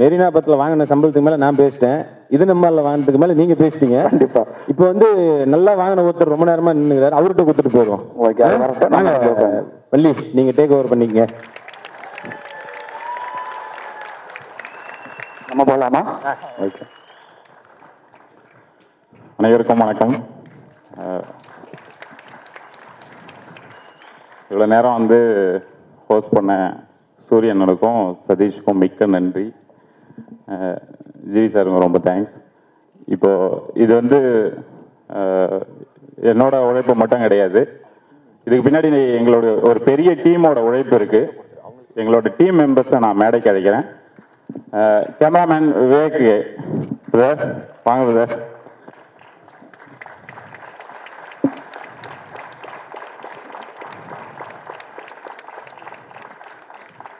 மெரினா பத்தில் வாங்கின சம்பளத்துக்கு மேலே நான் பேசிட்டேன். இது நம்மளில் வாங்கினதுக்கு மேலே நீங்கள் பேசிட்டீங்க. கண்டிப்பா. இப்போ வந்து நல்லா வாங்கின ஒருத்தர் ரொம்ப நேரமாக நின்றுக்கிறார் அவர்கிட்ட கொடுத்துட்டு போயிடுவோம் ஓகே. வள்ளி நீங்கள் டேக் ஓவர் பண்ணிக்கங்க. நம்ம போகலாமா ஓகே. அனைவருக்கும் வணக்கம். இவ்வளோ நேரம் வந்து ஹோஸ்ட் பண்ண சூரியனனுக்கும் சதீஷ்க்கும் மிக்க நன்றி. ஜிவி சாருங்க ரொம்ப தேங்க்ஸ் இப்போ இது வந்து என்னோட உழைப்பு மட்டும் கிடையாது. இதுக்கு பின்னாடி எங்களோட ஒரு பெரிய டீமோட உழைப்பு இருக்கு. எங்களோட டீம் மெம்பர்ஸை நான் மேடைக்கு அழைக்கிறேன். கேமராமேன் விவேக் பிரதர் வாங்க brother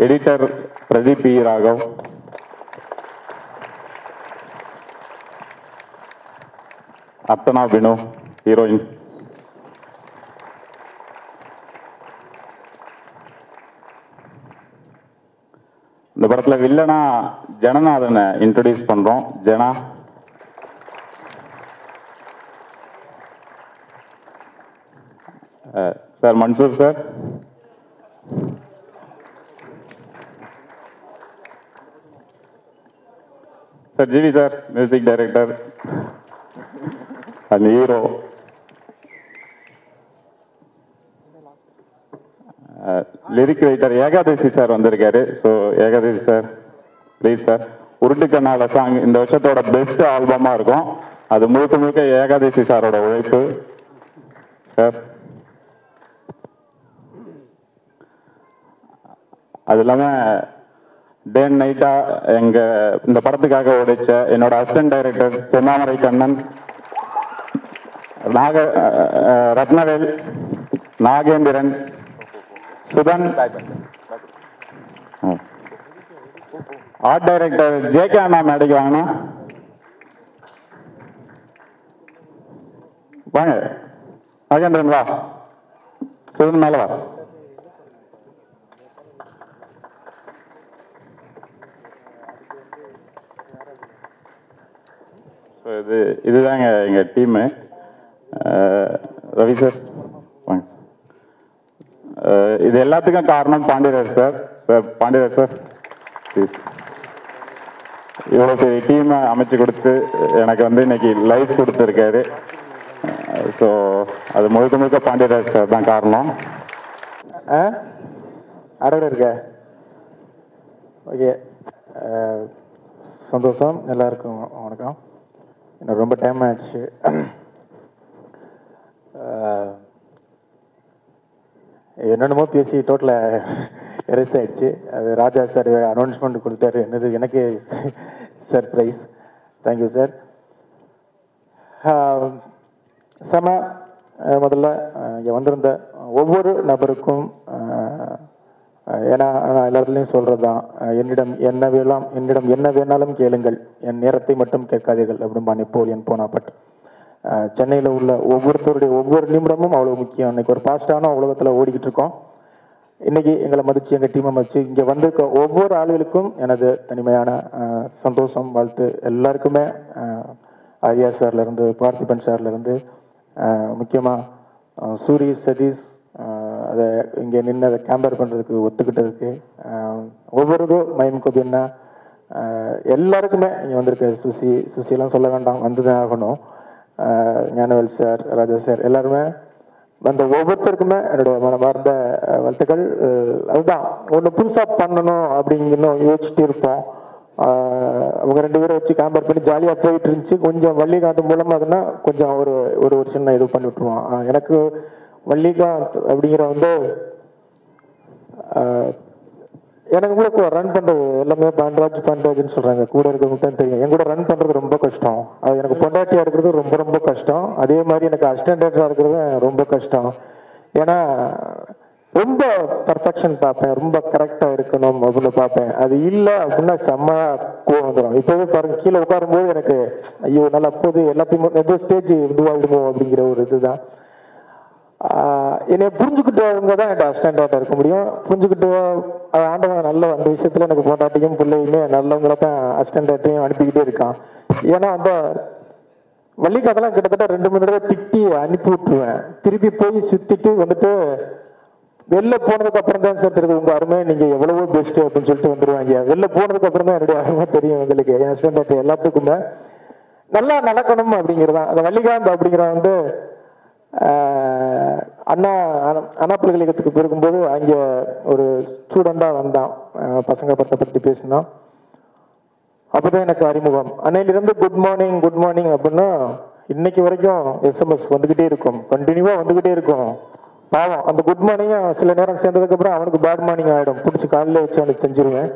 editor Pradeep B Raghav Arthana Vinu heroine இந்த படத்தில் வில்லனா ஜனநாதனை இன்ட்ரடியூஸ் பண்ணுறோம் Jana. Sir Mansoor sir. Sir GV sir music director and hero lyric writer Ekadasi sir வந்திருக்காரு. So Ekadasi sir please sir உருட்டுக்கண்ணால song இந்த வருஷத்தோட best ஆல்பமாக இருக்கும். அது முழுக்க முழுக்க ஏகாதசி சாரோட உழைப்பு. சார் அது இல்லாமல் டே அண்ட் நைட்டாக எங்கள் இந்த படத்துக்காக உடைச்ச என்னோட assistant director Chennamarai Kannan Naga Rathnavel Nagendran Sudhan art director J K அண்ணா மேடைக்கு வாங்கினா வாங்க. நாகேந்திரன் வா. சுதன் மேலே வா. ஸோ இது இதுதாங்க எங்கள் டீமு. ரவி சார் வாங்க சார். இது எல்லாத்துக்கும் காரணம் Pandiraj sir. Sir Pandiraj sir please இவ்வளோ பெரிய டீமை அமைச்சு கொடுத்து எனக்கு வந்து இன்னைக்கு லைஃப் கொடுத்துருக்காரு. ஸோ அது முழுக்க முழுக்க பாண்டியராஜ் சார் தான் காரணம். ஆ? அடவிட இருக்க? ஓகே. சந்தோஷம். எல்லாருக்கும் வணக்கம். எனக்கு ரொம்ப டைம் ஆயிடுச்சு. என்னென்னமோ பேசி டோட்டலாக எரேஸ் ஆகிடுச்சு அது ராஜா சார் அனௌன்ஸ்மெண்ட் கொடுத்தாரு. என்னது எனக்கு சர்ப்ரைஸ் தேங்க்யூ சார் செம முதல்ல இங்கே வந்திருந்த ஒவ்வொரு நபருக்கும் ஏன்னா நான் எல்லா இடத்துலையும் சொல்கிறது தான் என்னிடம் என்ன வேலாம் என்னிடம் என்ன வேணாலும் கேளுங்கள். என் நேரத்தை மட்டும் கேட்காதீர்கள் அப்படிம்பா நெப்போலியன் பட் சென்னையில் உள்ள ஒவ்வொருத்தருடைய ஒவ்வொரு நிமிடமும் அவ்வளோ முக்கியம். இன்னைக்கு ஒரு பாஸ்டான உலகத்தில் ஓடிக்கிட்டு இருக்கோம். இன்றைக்கி எங்களை மதித்து எங்கள் டீமை மதித்து இங்கே வந்திருக்க ஒவ்வொரு ஆளுகளுக்கும் எனது தனிமையான சந்தோஷம் வாழ்த்து எல்லாருக்குமே ஆரியா சார்லேருந்து பார்த்திபன் சார்லேருந்து முக்கியமாக சூரி சதீஷ் அதை இங்கே நின்று அதை கேம்பர் பண்ணுறதுக்கு ஒத்துக்கிட்டதுக்கு ஒவ்வொரு ஒவ்வொருவரும் மயம் கோபின்னா எல்லாருக்குமே இங்கே வந்திருக்க. சுசி சுசியெல்லாம் சொல்ல வேண்டாம் வந்து தான் ஆகணும் ஞானவேல் சார் ராஜா சார் எல்லாருமே வந்த ஒவ்வொருத்தருக்குமே என்னோட மனமார்ந்த வாழ்த்துக்கள். அதுதான் ஒன்று புதுசாக பண்ணணும் அப்படிங்கன்னு யோசிச்சுட்டு இருப்போம். அவங்க ரெண்டு பேரும் வச்சு கேம்பேர் பண்ணி ஜாலியாக போயிட்டு இருந்துச்சு. கொஞ்சம் வள்ளிகாந்த் மூலமாக அதுனா கொஞ்சம் ஒரு ஒரு ஒரு சின்ன இது பண்ணி விட்டுருவோம் எனக்கு வள்ளிகாந்த் அப்படிங்கிற வந்து எனக்கு கூட ரன் பண்ணுறது எல்லாமே பாண்டராஜ் பாண்டராஜ்னு சொல்கிறாங்க கூட இருக்கவங்க தான் தெரியும். என் கூட ரன் பண்ணுறது ரொம்ப கஷ்டம். அது எனக்கு பொண்டாட்டியாக இருக்கிறது ரொம்ப ரொம்ப கஷ்டம். அதே மாதிரி எனக்கு அஸ்டண்டர்டாக இருக்கிறது ரொம்ப கஷ்டம். ஏன்னா ரொம்ப பர்ஃபெக்ஷன் பார்ப்பேன். ரொம்ப கரெக்டாக இருக்கணும் அப்படின்னு பார்ப்பேன். அது இல்லை அப்படின்னா செம்ம கோவம் வந்துடும் இப்போவே பாருங்க கீழே உட்காரும்போது எனக்கு ஐயோ நல்லா போகுது. எல்லாத்தையும் ஏதோ ஸ்டேஜ் இதுவாகிடுமோ அப்படிங்கிற ஒரு இதுதான். என்னை புரிஞ்சுக்கிட்டவங்க தான் என் அஸ்டாண்டாக இருக்க முடியும். புரிஞ்சுக்கிட்டு அது ஆண்டவன் நல்ல அந்த விஷயத்தில் எனக்கு போட்டாட்டையும் பிள்ளையுமே நல்லவங்கள தான் அஸ்டாண்டாட்டையும் அனுப்பிக்கிட்டே இருக்கான். ஏன்னா அந்த வள்ளிக்காதெல்லாம் கிட்டத்தட்ட ரெண்டு மூணு தடவை திட்டி அனுப்பி விட்டுருவேன். திருப்பி போய் சுற்றிட்டு வந்துட்டு வெளில போனதுக்கு அப்புறம் தான் சார் தெரியுது உங்க அருமை நீங்க எவ்வளவோ பெஸ்ட் அப்படின்னு சொல்லிட்டு வந்துருவாங்க. வெளில போனதுக்கு அப்புறம் தான் என்னுடைய அருமை தெரியும் உங்களுக்கு என் ஹஸ்பண்ட் எல்லாத்துக்குமே. நல்லா நடக்கணும் அப்படிங்கிறது தான் அந்த வள்ளிகாந்த் அப்படிங்கிற வந்து அண்ணா அண்ணா- பல்கலைக்கழகத்துக்கு போயிருக்கும்போது அங்கே ஒரு ஸ்டூடெண்டாக வந்தான். பசங்க படத்தை பற்றி பேசினோம் அப்போதான் எனக்கு அறிமுகம். அன்னையிலிருந்து குட் மார்னிங் குட் மார்னிங் அப்படின்னா இன்னைக்கு வரைக்கும் எஸ்எம்எஸ் வந்துக்கிட்டே இருக்கும். கண்டினியூவாக வந்துக்கிட்டே இருக்கும். பாவம் அந்த குட் மார்னிங்கும் சில நேரம் சேர்ந்ததுக்கப்புறம் அவனுக்கு பேட் மார்னிங் ஆகிடும் பிடிச்சி காலையில் வச்சு அவனுக்கு செஞ்சிருவேன்.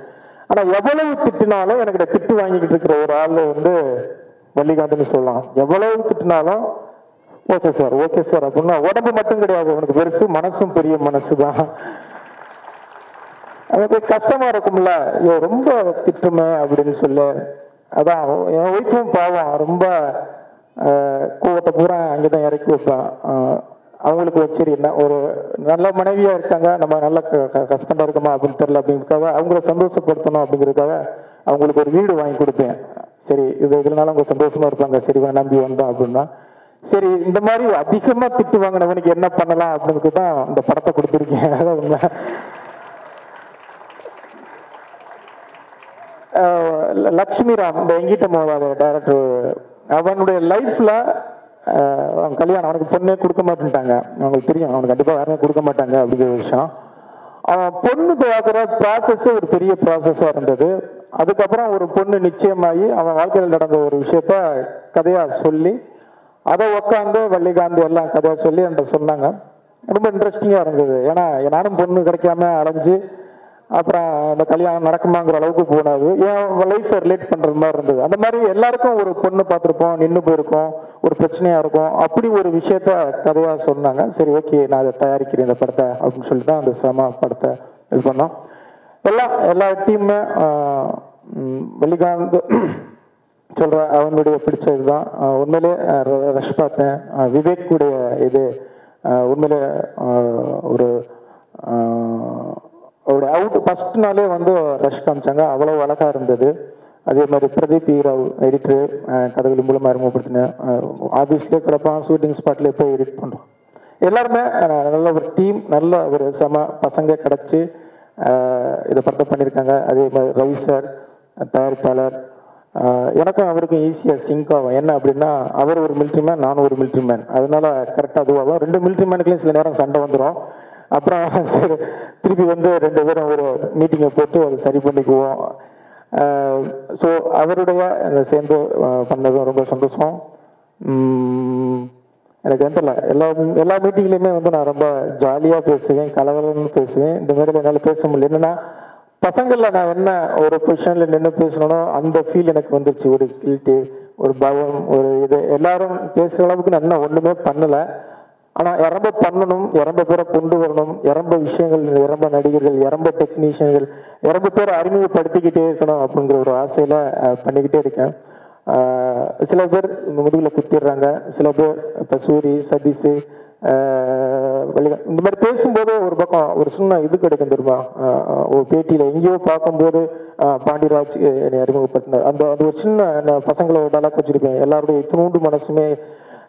ஆனால் எவ்வளவு திட்டினாலும் எனக்கு திட்டு வாங்கிக்கிட்டு இருக்கிற ஒரு ஆள் வந்து வள்ளிகாந்த்னு சொல்லலாம் எவ்வளவு திட்டினாலும் ஓகே சார் ஓகே சார் அப்படின்னா உடம்பு மட்டும் கிடையாது. அவனுக்கு பெருசு மனசும் பெரிய மனசு தான். எனக்கு கஷ்டமா இருக்கும்ல. ஐயோ ரொம்ப திட்டுமே அப்படின்னு சொல்ல. அதான் என் ஒய்ஃபும் பாவம். ரொம்ப கூவத்தை கோவத்தை பூரா அங்கே தான் இறக்கி வைப்பேன். அவங்களுக்கு சரி என்ன ஒரு நல்ல மனைவியா இருக்காங்க. நம்ம நல்ல ஹஸ்பண்டாக இருக்கோமா அப்படின்னு தெரியல அப்படிங்கிறதுக்காக அவங்கள சந்தோஷப்படுத்தணும் அப்படிங்கிறதுக்காக அவங்களுக்கு ஒரு வீடு வாங்கி கொடுத்தேன். சரி இது இதனால அவங்க சந்தோஷமா இருப்பாங்க. சரி நம்பி வந்தோம் அப்படின்னா சரி இந்த மாதிரி அதிகமா திட்டு வாங்கினவனுக்கு என்ன பண்ணலாம் அப்படின்னு தான் இந்த படத்தை கொடுத்துருக்கேன். அதான் உண்மை. லக்ஷ்மி ராம் இந்த எங்கிட்ட மோதாத டேரக்டர் அவனுடைய லைஃப்ல அவன் கல்யாணம் அவனுக்கு பொண்ணே கொடுக்க மாட்டேன்ட்டாங்க. அவங்களுக்கு தெரியும் அவனுக்கு கண்டிப்பாக யாருமே கொடுக்க மாட்டாங்க அப்படிங்கிற விஷயம். அவன் பொண்ணு பார்க்குற ப்ராசஸ் ஒரு பெரிய ப்ராசஸாக இருந்தது. அதுக்கப்புறம் ஒரு பொண்ணு நிச்சயமாகி அவன் வாழ்க்கையில் நடந்த ஒரு விஷயத்த கதையாக சொல்லி அதை உட்காந்து வள்ளிகாந்தி எல்லாம் கதையாக சொல்லி என்கிட்ட சொன்னாங்க. ரொம்ப இன்ட்ரெஸ்டிங்காக இருந்தது. ஏன்னா நானும் பொண்ணு கிடைக்காம அலைஞ்சு அப்புறம் இந்த கல்யாணம் நடக்குமாங்கிற அளவுக்கு போனது. என் லைஃப்பை ரிலேட் பண்ணுற மாதிரி இருந்தது. அந்த மாதிரி எல்லாருக்கும் ஒரு பொண்ணு பார்த்துருப்போம் நின்று போயிருக்கோம் ஒரு பிரச்சனையாக இருக்கும். அப்படி ஒரு விஷயத்த கதையாக சொன்னாங்க. சரி ஓகே நான் அதை தயாரிக்கிறேன் இந்த படத்தை அப்படின்னு சொல்லி தான் அந்த செம படத்தை இது பண்ணோம். எல்லா எல்லா டீமுமே வெள்ளிகாந்து சொல்ற அவனுடைய பிடிச்ச இதுதான் உண்மையிலே ர- ரஷ் பார்த்தேன். விவேக் உடைய இது உண்மையிலே ஒரு அவருடைய அவுட் ஃபர்ஸ்ட் நாளே வந்து ரஷ் காமிச்சாங்க. அவ்வளோ அழகாக இருந்தது. அதே மாதிரி பிரதீப் ஈராவ் எடிட்ரு கதகளி மூலமாக அறிமுகப்படுத்தினேன். ஆஃபீஸ்லேயே கிடப்பான். ஷூட்டிங் ஸ்பாட்லேயே போய் எடிட் பண்ணுறோம் எல்லாருமே நல்ல ஒரு டீம் நல்ல ஒரு சம பசங்க கிடச்சி இதை படத்தை பண்ணியிருக்காங்க அதே மாதிரி ரவி சார் தயாரிப்பாளர் எனக்கும் அவருக்கும் ஈஸியாக சிங்க் ஆகும். என்ன அப்படின்னா அவர் ஒரு மிலிட்ரி மேன் நானும் ஒரு மிலிட்ரி மேன் அதனால கரெக்டாக அதுவாகும். ரெண்டு மிலிட்ரி மேனுக்குலேயும் சில நேரம் சண்டை வந்துடும் அப்புறம் சரி திருப்பி வந்து ரெண்டு பேரும் ஒரு மீட்டிங்கை போட்டு அதை சரி பண்ணிக்குவோம். ஸோ அவருடைய சேர்ந்து பண்ணதும் ரொம்ப சந்தோஷம். எனக்கு வந்து தெரியல. எல்லா எல்லா மீட்டிங்லேயுமே வந்து நான் ரொம்ப ஜாலியாக பேசுவேன் கலவரம்னு பேசுவேன். இந்த மாதிரி என்னால் பேச முடியல. என்னன்னா பசங்களில் நான் என்ன ஒரு பொசிஷனில் நின்று பேசணும்னோ அந்த ஃபீல் எனக்கு வந்துருச்சு. ஒரு கில்ட்டு ஒரு பயம் ஒரு இது. எல்லாரும் பேசுகிற அளவுக்கு நான் இன்னும் ஒன்றுமே பண்ணலை. ஆனால் இறம்ப பண்ணணும் இறம்ப பேரை கொண்டு வரணும் இறம்ப விஷயங்கள் இறம்ப நடிகர்கள் இறம்ப டெக்னீஷியன்கள் இறம்ப பேரை அறிமுகப்படுத்திக்கிட்டே இருக்கணும் அப்படிங்கிற ஒரு ஆசையில் பண்ணிக்கிட்டே இருக்கேன். சில பேர் முதுகில் குத்திடுறாங்க. சில பேர் இப்போ சூரி சதீஷ் இந்த மாதிரி பேசும்போது ஒரு பக்கம் ஒரு சின்ன இது கிடைக்கும் தெரியுமா? ஒரு பேட்டியில் எங்கேயோ பார்க்கும்போது பாண்டியராஜ் என்னை அறிமுகப்படுத்தினார். அந்த அது ஒரு சின்ன நான் பசங்களை டலாக் வச்சுருப்பேன். எல்லாருடைய தூண்டு மனசுமே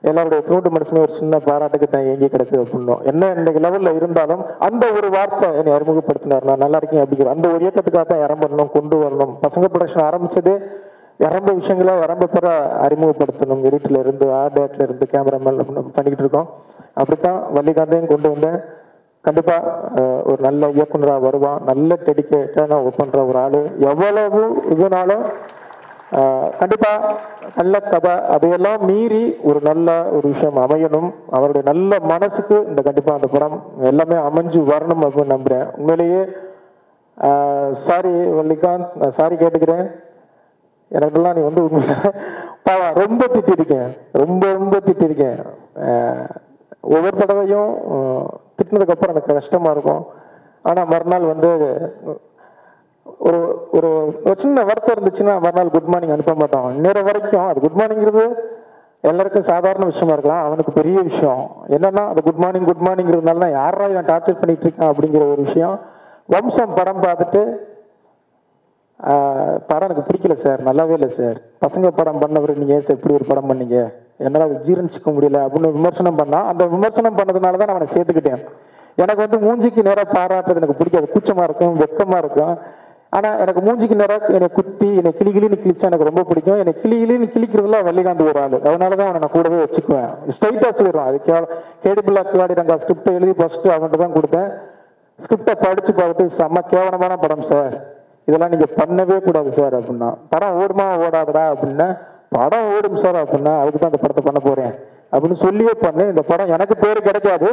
எல்லாருடைய தூண்டு மனசுமே ஒரு சின்ன பாராட்டுக்கு தான் எங்கே கிடக்கு அப்படின்னும் என்ன இன்றைக்கு லெவலில் இருந்தாலும் அந்த ஒரு வார்த்தை என்னை அறிமுகப்படுத்தினார். நான் நல்லா இருக்கேன் அப்படிங்கிற அந்த ஒரு இயக்கத்துக்காக தான் இறம்பணும் கொண்டு வரணும். பசங்க ப்ரொடக்ஷன் ஆரம்பித்ததே வரம்பு விஷயங்களை வரம்பு பெற அறிமுகப்படுத்தணும். எடிட்டில் இருந்து ஆர்ட் இருந்து கேமராமேன் அப்படின்னு பண்ணிக்கிட்டு இருக்கோம். அப்படித்தான் வள்ளிகாந்தையும் கொண்டு வந்தேன் கண்டிப்பாக ஒரு நல்ல இயக்குனராக வருவான். நல்ல டெடிக்கேட்டான ஒர்க் பண்ணுற ஒரு ஆள். எவ்வளவு இதுனாலும் கண்டிப்பாக கண்டிப்பா நல்ல கதை. அதையெல்லாம் மீறி ஒரு நல்ல ஒரு விஷயம் அமையணும். அவருடைய நல்ல மனசுக்கு இந்த கண்டிப்பா அந்த படம் எல்லாமே அமைஞ்சு வரணும் அப்படின்னு நம்புறேன். உண்மையிலேயே சாரி வள்ளிகாந்த் நான் சாரி கேட்டுக்கிறேன். எனக்கெல்லாம் நீ வந்து உண்மையா? ரொம்ப திட்டிருக்கேன். ரொம்ப ரொம்ப திட்டிருக்கேன். ஒவ்வொரு தடவையும் திட்டினதுக்கப்புறம் திட்டினதுக்கு அப்புறம் எனக்கு கஷ்டமா இருக்கும். ஆனா மறுநாள் வந்து ஒரு ஒரு சின்ன வருத்தம் இருந்துச்சுன்னா மறுநாள் குட் மார்னிங் அனுப்ப மாட்டோம். நேர வரைக்கும் அது குட் மார்னிங்கிறது எல்லாருக்கும் சாதாரண விஷயமா இருக்கலாம். அவனுக்கு பெரிய விஷயம். என்னன்னா அது குட் மார்னிங் குட் மார்னிங்கிறதுனால தான் யாரா இவன் டார்ச்சர் பண்ணிட்டு இருக்கான் அப்படிங்கிற ஒரு விஷயம். வம்சம் படம் பார்த்துட்டு படம் எனக்கு பிடிக்கல சார். நல்லாவே இல்லை சார். பசங்க படம் பண்ணவர் நீங்கள் சார் இப்படி ஒரு படம் பண்ணீங்க? என்னால் அதை ஜீரணிச்சிக்க முடியல. அப்படின்னு விமர்சனம் பண்ணால் அந்த விமர்சனம் பண்ணதுனால தான் நான் அவனை சேர்த்துக்கிட்டேன். எனக்கு வந்து மூஞ்சிக்கு நேராக பாராட்டுறது எனக்கு பிடிக்காது. கூச்சமாக இருக்கும் வெக்கமாக இருக்கும். ஆனால் எனக்கு மூஞ்சிக்கு நேராக என்னை குத்தி என்னை கிளி கிளின்னு கிழிச்சா எனக்கு ரொம்ப பிடிக்கும். என்னை கிளி கிளின்னு கிழிக்கிறதுலாம் வள்ளிகாந்த் ஒரு ஆள். அதனால தான் அவனை நான் கூடவே வச்சுக்குவேன். ஸ்ட்ரைட்டாக சொல்லிடுவான். அது கே கேடிபிள் அக்வாடி நாங்கள் ஸ்கிரிப்டை எழுதி ஃபஸ்ட்டு அவன்கிட்ட தான் கொடுத்தேன். ஸ்கிரிப்டை படித்து பார்த்துட்டு செம்ம கேவலமான படம் சார். இதெல்லாம் நீங்கள் பண்ணவே கூடாது சார் அப்படின்னா. படம் ஓடுமா ஓடாதடா அப்படின்னா படம் ஓடும் சார் அப்படின்னா அதுக்கு தான் அந்த படத்தை பண்ண போகிறேன் அப்படின்னு சொல்லியே பண்ணு. இந்த படம் எனக்கு பேர் கிடைக்காது.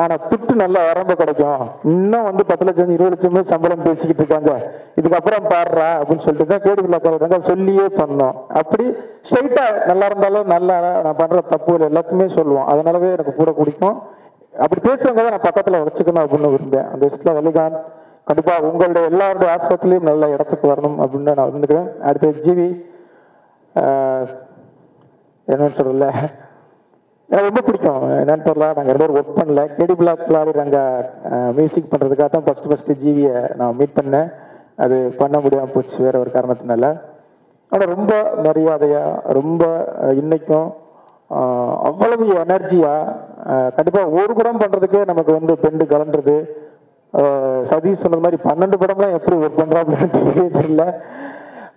ஆனால் துட்டு நல்ல வரம்ப கிடைக்கும். இன்னும் வந்து பத்து லட்சம் இருபது லட்சம் பேர் சம்பளம் பேசிக்கிட்டு இருக்காங்க. இதுக்கப்புறம் பாடுறா அப்படின்னு சொல்லிட்டு தான் கேடுபிள்ளை போடுறாங்க சொல்லியே பண்ணோம். அப்படி ஸ்ட்ரைட்டாக நல்லா இருந்தாலும் நல்லா நான் பண்ணுற தப்பு எல்லாத்தையுமே சொல்லுவோம். அதனாலவே எனக்கு கூட பிடிக்கும் அப்படி பேசுறவங்க தான் நான் பக்கத்தில் வச்சுக்கணும் அப்படின்னு விரும்பேன் அந்த விஷயத்தில் வலிகாந்த் கண்டிப்பாக உங்களுடைய எல்லாருடைய ஆஸ்பத்திரியும் நல்ல இடத்துக்கு வரணும் அப்படின்னு நான் வந்துக்கிறேன் அடுத்து ஜிவி என்னன்னு சொல்லல. எனக்கு ரொம்ப பிடிக்கும். என்னன்னு தெரியல நாங்கள் ரெண்டு பேரும் ஒர்க் பண்ணல. கேடி பிளாக் விளாடி நாங்கள் மியூசிக் பண்ணுறதுக்காக தான் ஃபஸ்ட்டு ஃபஸ்ட்டு ஜிவியை நான் மீட் பண்ணேன். அது பண்ண முடியாமல் போச்சு வேற ஒரு காரணத்தினால. ஆனால் ரொம்ப மரியாதையாக ரொம்ப இன்றைக்கும் இன்னைக்கும் அவ்வளவு எனர்ஜியாக கண்டிப்பாக ஒரு குடம் பண்ணுறதுக்கே நமக்கு வந்து பெண்டு கலண்டுறது சதீஷ் சொன்னது மாதிரி பன்னெண்டு படம்லாம் எப்படி ஒர்க் பண்ணுறான்னு தெரியவே தெரியல.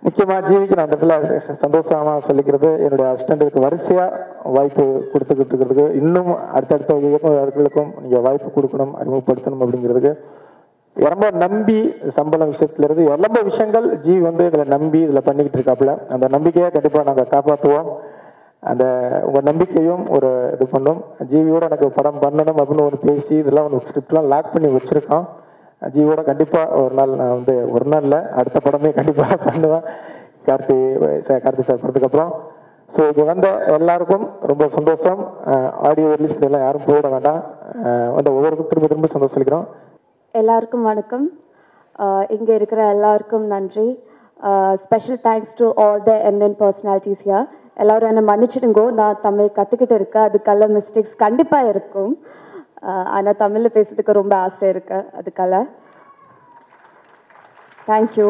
முக்கியமாக ஜீவிக்கு நான் அந்த இடத்துல சந்தோஷமாக சொல்லிக்கிறது என்னுடைய அசிஸ்டண்ட்டுக்கு வரிசையாக வாய்ப்பு கொடுத்துக்கிட்டு இருக்கிறதுக்கு இன்னும் அடுத்தடுத்த இயக்குநர்களுக்கும் நீங்கள் வாய்ப்பு கொடுக்கணும் அறிமுகப்படுத்தணும் அப்படிங்கிறதுக்கு. ரொம்ப நம்பி சம்பளம் விஷயத்துலேருந்து ரொம்ப விஷயங்கள் ஜீவி வந்து எங்களை நம்பி இதில் பண்ணிக்கிட்டு இருக்காப்புல. அந்த நம்பிக்கையை கண்டிப்பாக நாங்கள் காப்பாற்றுவோம் அந்த உங்கள் நம்பிக்கையும் ஒரு இது பண்ணும். ஜீவியோட எனக்கு படம் பண்ணணும் அப்படின்னு ஒன்று பேசி இதெல்லாம் ஒன்று ஸ்கிரிப்ட்லாம் லாக் பண்ணி வச்சுருக்கோம் ஜீவோட கண்டிப்பாக ஒரு நாள் நான் வந்து ஒரு நாள் இல்லை அடுத்த படமே கண்டிப்பாக பண்ணுவேன். கார்த்தி சார் கார்த்தி சார் படத்துக்கப்புறம் ஸோ இது வந்த எல்லாருக்கும் ரொம்ப சந்தோஷம். ஆடியோ ரிலீஸ் பண்ணியெல்லாம் யாரும் போட வேண்டாம். வந்து ஒவ்வொருக்கும் திரும்ப திரும்ப சந்தோஷம் சொல்லிக்கிறோம் எல்லாருக்கும் வணக்கம். இங்கே இருக்கிற எல்லாருக்கும் நன்றி. Special thanks to all the eminent personalities here எல்லாரும் என்னை மன்னிச்சிடுங்கோ. நான் தமிழ் கற்றுக்கிட்டு இருக்கேன். அதுக்கெல்லாம் மிஸ்டேக்ஸ் கண்டிப்பாக இருக்கும். ஆனால் தமிழில் பேசுறதுக்கு ரொம்ப ஆசை இருக்கு. அதுக்கெல்லாம் தேங்க்யூ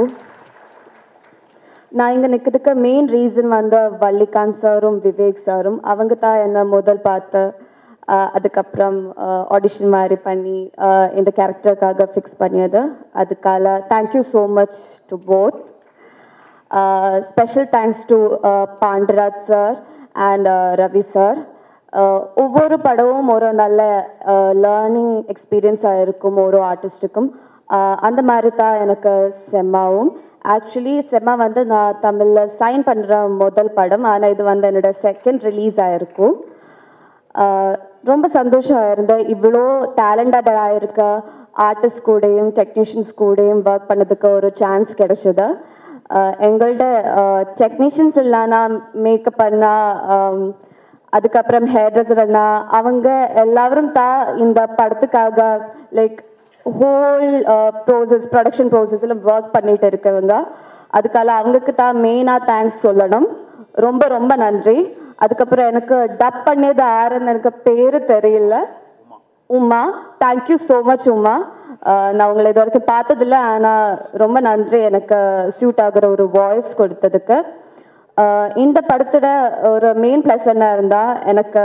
நான் இங்கே நிற்கிறதுக்கு மெயின் ரீசன் வந்து வள்ளிகாந்த் சாரும் விவேக் சாரும். அவங்க தான் என்னை முதல் பார்த்து அதுக்கப்புறம் ஆடிஷன் மாதிரி பண்ணி இந்த கேரக்டருக்காக ஃபிக்ஸ் பண்ணியது. அதுக்காக thank you so much to both special thanks to Pandiraj sir and Ravi sir ஒவ்வொரு படமும் ஒரு நல்ல uh, லேர்னிங் எக்ஸ்பீரியன்ஸாக இருக்கும் ஒரு ஆர்டிஸ்ட்டுக்கும் uh, அந்த மாதிரி தான் எனக்கு செம்மாவும். ஆக்சுவலி செம்மா வந்து நான் தமிழில் சைன் பண்ணுற முதல் படம். ஆனால் இது வந்து என்னோட செகண்ட் ரிலீஸ் ஆகிருக்கும் ரொம்ப சந்தோஷம் இருந்த. இவ்வளோ டேலண்டடாக இருக்க ஆர்டிஸ்ட் கூடயும் டெக்னீஷியன்ஸ் கூடயும் ஒர்க் பண்ணதுக்கு ஒரு சான்ஸ் கிடைச்சது. எங்கள்கிட்ட டெக்னீஷியன்ஸ் இல்லைனா மேக்கப் பண்ணா அதுக்கப்புறம் ஹேர் ட்ரெஸ்ஸர் அண்ணா அவங்க எல்லாரும் தான் இந்த படத்துக்காக லைக் ஹோல் ப்ரோசஸ் ப்ரொடக்ஷன் ப்ரோசஸில் ஒர்க் பண்ணிட்டு இருக்கவங்க. அதுக்காக அவங்களுக்கு தான் மெயினாக தேங்க்ஸ் சொல்லணும். ரொம்ப ரொம்ப நன்றி. அதுக்கப்புறம் எனக்கு டப் பண்ணியது யாருன்னு எனக்கு பேர் தெரியல. Uma. Thank you so much Uma. நான் உங்களை இது வரைக்கும் பார்த்ததில்ல. ஆனால் ரொம்ப நன்றி எனக்கு சூட் ஆகிற ஒரு வாய்ஸ் கொடுத்ததுக்கு. இந்த படத்தோட ஒரு மெயின் ப்ளஸ் என்ன இருந்தால் எனக்கு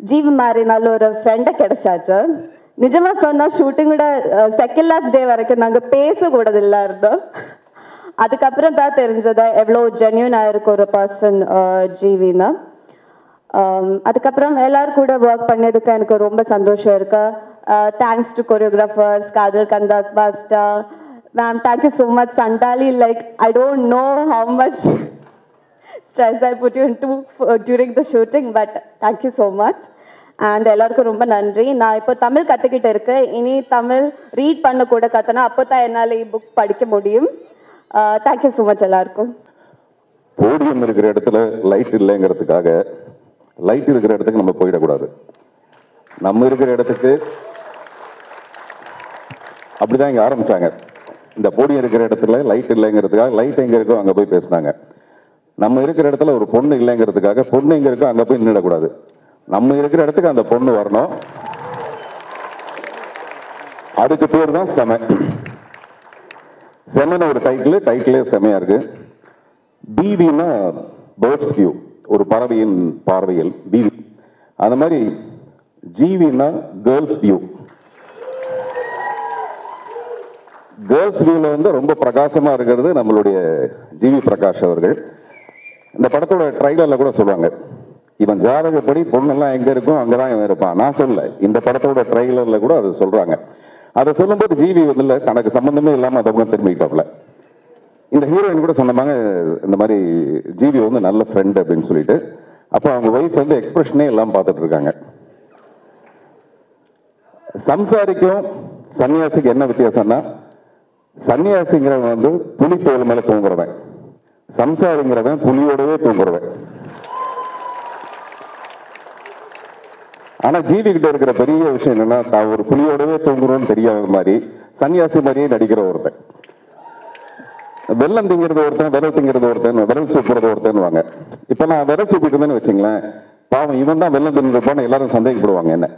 ஜீவி மாதிரி நல்ல ஒரு ஃப்ரெண்டை கிடைச்சாச்சு. நிஜமாக சொன்னால் ஷூட்டிங்கோட செகண்ட் லாஸ்ட் டே வரைக்கும் நாங்கள் பேசக்கூடாதில்ல இருந்தோம் அதுக்கப்புறம் தான் தெரிஞ்சது எவ்வளோ ஜென்யூனாக இருக்கும் ஒரு பர்சன் ஜீவின்னு அதுக்கப்புறம் எல்லாரும் கூட ஒர்க் பண்ணதுக்கு எனக்கு ரொம்ப சந்தோஷம் இருக்குது thanks to choreographers Kadhal Kandas pasta ma'am thank you so much Chandali like I don't know how much stress I put you into during the shooting but thank you so much and எல்லாருக்கும் ரொம்ப நன்றி. நான் இப்போ தமிழ் கற்றுக்கிட்டு இருக்கேன். இனி தமிழ் ரீட் பண்ண கூட கற்றுனா அப்போ தான் என்னால் புக் படிக்க முடியும். தேங்க்யூ ஸோ மச் எல்லாருக்கும். போடியம் இருக்கிற இடத்துல லைட் இல்லைங்கிறதுக்காக லைட் இருக்கிற இடத்துக்கு நம்ம போயிடக்கூடாது. நம்ம இருக்கிற இடத்துக்கு அப்படிதான் இங்க ஆரம்பிச்சாங்க. இந்த போடியம் இருக்கிற இடத்துல லைட் இல்லைங்கிறதுக்காக லைட் எங்க இருக்கோ அங்க போய் பேசினாங்க. நம்ம இருக்கிற இடத்துல ஒரு பொண்ணு இல்லைங்கிறதுக்காக பொண்ணு எங்கே இருக்கோ அங்க போய் நின்றுடக்கூடாது நம்ம இருக்கிற இடத்துக்கு அந்த பொண்ணு வரணும். அதுக்கு பேர் தான் செம. செமன ஒரு டைட்டில் டைட்டிலே செமையா இருக்கு. பீவினா பேர்ட்ஸ் வியூ ஒரு பறவையின் பார்வையில் பீவி அந்த மாதிரி ஜீவினா கேர்ள்ஸ் வியூ கேர்ள்ஸ் வியூவில் வந்து ரொம்ப பிரகாசமாக இருக்கிறது நம்மளுடைய ஜிவி பிரகாஷ் அவர்கள். இந்த படத்தோட ட்ரைலரில் கூட சொல்லுவாங்க இவன் ஜாதகப்படி பொண்ணெல்லாம் எங்கே இருக்கும் அங்கதான் இவன் இருப்பான். நான் சொல்லலை இந்த படத்தோட ட்ரைலரில் கூட அது சொல்கிறாங்க அதை சொல்லும்போது ஜிவி வந்து இல்லை தனக்கு சம்மந்தமே இல்லாமல் அதை பக்கம் திரும்பிக்கிட்டாப்ல இந்த ஹீரோயின் கூட சொன்னாங்க இந்த மாதிரி ஜிவி வந்து நல்ல ஃப்ரெண்ட் அப்படின்னு சொல்லிட்டு அப்போ அவங்க ஒய்ஃப் வந்து எக்ஸ்பிரஷனே எல்லாம் பார்த்துட்டு இருக்காங்க. சம்சாரிக்கும் சன்னியாசிக்கு என்ன வித்தியாசம்னா சன்னியாசிங்கிறவன் வந்து புலி தோல் மேல தூங்குறவன். சம்சாரிங்கிறவன் புலியோடவே தூங்குறவன். ஆனா ஜீவி கிட்ட இருக்கிற பெரிய விஷயம் என்னன்னா தான் ஒரு புலியோடவே தூங்குறோம்னு தெரியாத மாதிரி சன்னியாசி மாதிரியே நடிக்கிற ஒருத்தன். வெள்ளம் திங்கிறது ஒருத்தன் விரல் திங்கிறது ஒருத்தன் விரல் சூப்புறது ஒருத்தன் வாங்க இப்ப நான் விரல் சூப்பிட்டு இருந்தேன்னு வச்சுங்களேன் பாவம் இவன் தான் வெள்ளம் தின்னுருப்பான்னு எல்லாரும் சந்தேகப்படுவாங்க என்ன?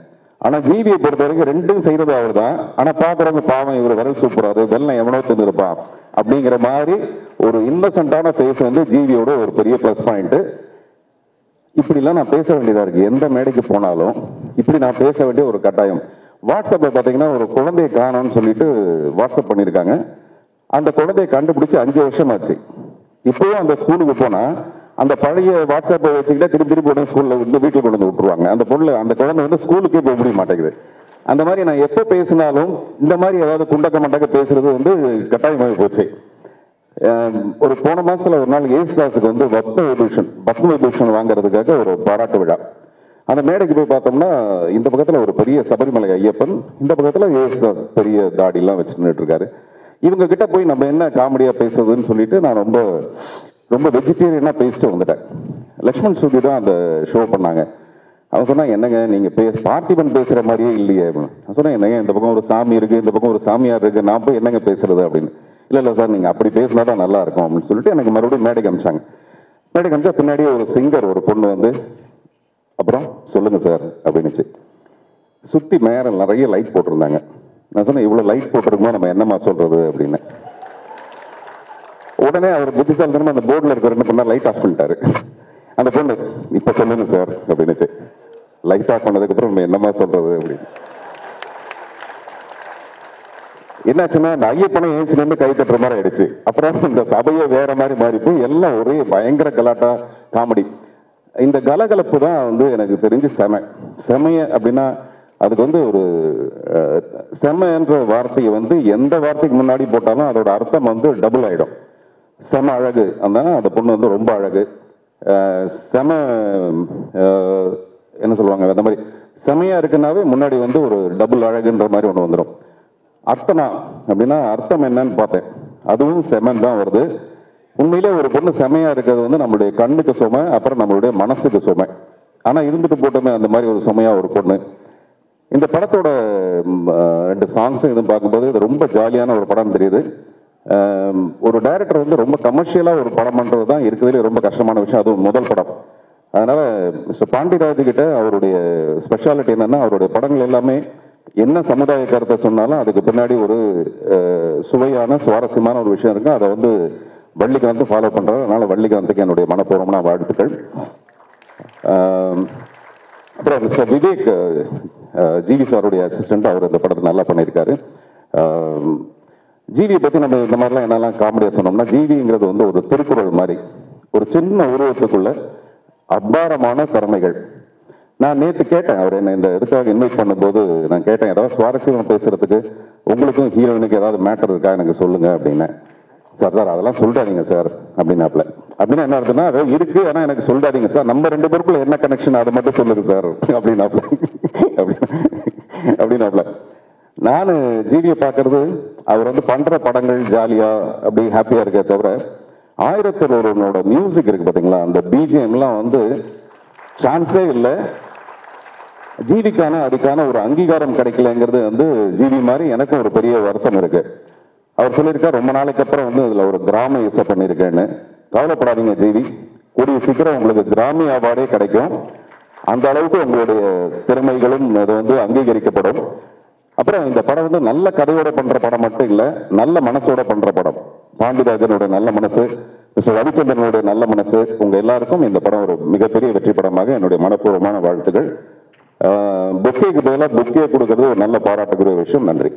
ஆனா ஜீவியை பொறுத்த வரைக்கும் ரெண்டும் செய்யறது அவர் தான் ஆனா பாக்குறவங்க பாவம் இவர் விரல் சூப்பராரு வெள்ளம் எவனோ தின்னுருப்பான் அப்படிங்கிற மாதிரி ஒரு இன்னசென்டான ஃபேஸ் வந்து ஜீவியோட ஒரு பெரிய ப்ளஸ் பாயிண்ட் இப்படிலாம் நான் பேச வேண்டியதா இருக்கு. எந்த மேடைக்கு போனாலும் இப்படி நான் பேச வேண்டிய ஒரு கட்டாயம். வாட்ஸ்அப்ல பாத்தீங்கன்னா ஒரு குழந்தைய காணோம்னு சொல்லிட்டு வாட்ஸ்அப் பண்ணியிருக்காங்க. அந்த குழந்தையை கண்டுபிடிச்சு அஞ்சு வருஷம் ஆச்சு இப்போவும் அந்த ஸ்கூலுக்கு போனா அந்த பழைய வாட்ஸ்அப்பை வச்சுக்கிட்டே திருப்பி திருப்பி உடனே ஸ்கூலில் வந்து வீட்டில் கொண்டு வந்து விட்டுருவாங்க. அந்த பொண்ணு அந்த குழந்தை வந்து ஸ்கூலுக்கே போக முடிய மாட்டேங்குது. அந்த மாதிரி நான் எப்போ பேசினாலும் இந்த மாதிரி ஏதாவது குண்டக்க மண்டக்க பேசுறது வந்து கட்டாயமாகி போச்சு. ஒரு போன மாசத்துல ஒரு நாள் ஏசுதாஸுக்கு வந்து பத்ம விபூஷன் பத்ம விபூஷன் வாங்குறதுக்காக ஒரு பாராட்டு விழா. அந்த மேடைக்கு போய் பார்த்தோம்னா இந்த பக்கத்துல ஒரு பெரிய சபரிமலை ஐயப்பன் இந்த பக்கத்துல ஏசுதாஸ் பெரிய தாடிலாம் வச்சு நின்னுட்டு இருக்காரு. இவங்க கிட்ட போய் நம்ம என்ன காமெடியா பேசுறதுன்னு சொல்லிட்டு நான் ரொம்ப ரொம்ப வெஜிடேரியனாக பேசிட்டு வந்துட்டேன். லக்ஷ்மண் சுதி தான் அந்த ஷோ பண்ணாங்க. அவன் சொன்னால் என்னங்க நீங்கள் பே பார்த்திபன் பேசுகிற மாதிரியே இல்லையே. அப்படின்னு. நான் சொன்னேன் என்னங்க இந்த பக்கம் ஒரு சாமி இருக்குது இந்த பக்கம் ஒரு சாமியார் இருக்குது நான் போய் என்னங்க பேசுறது? அப்படின்னு. இல்லை இல்லை சார் நீங்கள் அப்படி பேசினா தான் நல்லா இருக்கும் அப்படின்னு சொல்லிட்டு எனக்கு மறுபடியும் மேடை காமிச்சாங்க. மேடை காமிச்சா பின்னாடியே ஒரு சிங்கர் ஒரு பொண்ணு வந்து அப்புறம் சொல்லுங்கள் சார் அப்படின்னுச்சு. சுற்றி மேலே நிறைய லைட் போட்டிருந்தாங்க. நான் சொன்னேன் இவ்வளோ லைட் போட்டிருக்கோம் நம்ம என்னம்மா சொல்கிறது அப்படின்னு. உடனே அவர் புத்திசாலித்தனமா அந்த போர்டில் இருக்கிற என்ன பண்ணார் லைட் ஆஃப் பண்ணிட்டாரு. அந்த பொண்ணு இப்போ சொல்லுங்க சார் அப்படின்னுச்சு. லைட் ஆஃப் பண்ணதுக்கப்புறம் நம்ம என்னமா சொல்றது? அப்படின்னு. என்னாச்சுன்னா அந்த ஐயப்பனை ஏஞ்சி நின்று கை தட்டுற மாதிரி ஆயிடுச்சு. அப்புறம் இந்த சபையை வேற மாதிரி மாறி போய் எல்லாம் ஒரே பயங்கர கலாட்டா காமெடி. இந்த கலகலப்பு தான் வந்து எனக்கு தெரிஞ்சு செம. செமைய அப்படின்னா அதுக்கு வந்து ஒரு செமைன்ற வார்த்தையை வந்து எந்த வார்த்தைக்கு முன்னாடி போட்டாலும் அதோட அர்த்தம் வந்து டபுள் ஆகிடும் செம அழகு. அந்த அந்த பொண்ணு வந்து ரொம்ப அழகு. செம என்ன சொல்லுவாங்க அந்த மாதிரி செமையாக இருக்குன்னாவே முன்னாடி வந்து ஒரு டபுள் அழகுன்ற மாதிரி ஒன்று வந்துடும் அர்த்தனா அப்படின்னா அர்த்தம் என்னன்னு பார்த்தேன். அதுவும் செமன் தான் வருது. உண்மையிலே ஒரு பொண்ணு செமையாக இருக்கிறது வந்து நம்மளுடைய கண்ணுக்கு சுமை அப்புறம் நம்மளுடைய மனசுக்கு சுமை. ஆனால் இருந்துட்டு போட்டோமே அந்த மாதிரி ஒரு சுமையாக ஒரு பொண்ணு. இந்த படத்தோட ரெண்டு சாங்ஸும் இதுவும் பார்க்கும்போது இது ரொம்ப ஜாலியான ஒரு படம் தெரியுது. ஒரு டைரக்டர் வந்து ரொம்ப கமர்ஷியலாக ஒரு படம் பண்ணுறது தான் இருக்கிறதுலே ரொம்ப கஷ்டமான விஷயம். அதுவும் முதல் படம். அதனால் மிஸ்டர் பாண்டியராஜ் கிட்ட அவருடைய ஸ்பெஷாலிட்டி என்னென்னா அவருடைய படங்கள் எல்லாமே என்ன சமுதாய கருத்தை சொன்னாலும் அதுக்கு பின்னாடி ஒரு சுவையான சுவாரஸ்யமான ஒரு விஷயம் இருக்குது அதை வந்து வள்ளிகாந்த் ஃபாலோ பண்ணுறாரு அதனால் வள்ளிகாந்துக்கு என்னுடைய மனப்பூர்வமான வாழ்த்துக்கள். அப்புறம் மிஸ்டர் விவேக் ஜிவி சாருடைய அசிஸ்டண்ட் அவர் இந்த படத்தை நல்லா பண்ணியிருக்காரு. ஜிவியை பற்றி நம்ம இந்த மாதிரிலாம் என்னெல்லாம் காமெடியாக சொன்னோம்னா ஜிவிங்கிறது வந்து ஒரு திருக்குறள் மாதிரி. ஒரு சின்ன உருவத்துக்குள்ள அபாரமான திறமைகள். நான் நேற்று கேட்டேன் அவர் என்ன இந்த இதுக்காக இன்வைட் பண்ணும்போது நான் கேட்டேன் ஏதாவது சுவாரஸ்யமாக பேசுறதுக்கு உங்களுக்கும் ஹீரோயினுக்கு ஏதாவது மேட்டர் இருக்கா எனக்கு சொல்லுங்க அப்படின்னேன் சார் சார் அதெல்லாம் சொல்லிடாதீங்க சார் அப்படின்னாப்ல அப்படின்னா என்ன அர்த்தம்னா அது இருக்கு ஆனால் எனக்கு சொல்லிடாதீங்க சார். நம்ம ரெண்டு பேருக்குள்ள என்ன கனெக்ஷன் அதை மட்டும் சொல்லுங்க சார் அப்படின்னாப்ல அப்படி அப்படின்னாப்ல நான் ஜிவியை பார்க்கறது அவர் வந்து பண்ற படங்கள் ஜாலியா அப்படி ஹாப்பியா இருக்கே தவிர ஆயிரத்தில் ஒருவனோட மியூசிக் இருக்கு பாத்தீங்களா? அந்த பிஜிஎம்லாம் வந்து சான்ஸே இல்லை. ஜீவிக்கான அதுக்கான ஒரு அங்கீகாரம் கிடைக்கலங்கிறது வந்து ஜிவி மாதிரி எனக்கும் ஒரு பெரிய வருத்தம் இருக்கு. அவர் சொல்லியிருக்கார் ரொம்ப நாளைக்கு அப்புறம் வந்து இதுல ஒரு கிராம இசை பண்ணியிருக்கேன்னு. கவலைப்படாதீங்க ஜிவி கூடிய சீக்கிரம் உங்களுக்கு கிராமி அவார்டே கிடைக்கும். அந்த அளவுக்கு உங்களுடைய திறமைகளும் அது வந்து அங்கீகரிக்கப்படும். அப்புறம் இந்த படம் வந்து நல்ல கதையோட பண்ற படம் மட்டும் இல்ல நல்ல மனசோட பண்ற படம். பாண்டிராஜனோட நல்ல மனசு மிஸ்டர் ரவிச்சந்திரனுடைய நல்ல மனசு உங்க எல்லாருக்கும் இந்த படம் ஒரு மிகப்பெரிய வெற்றி படமாக என்னுடைய மனப்பூர்வமான வாழ்த்துக்கள். புக்கேக்கு பதிலாக புக்கே கொடுக்கறது ஒரு நல்ல பாராட்டுக்குரிய விஷயம். நன்றி.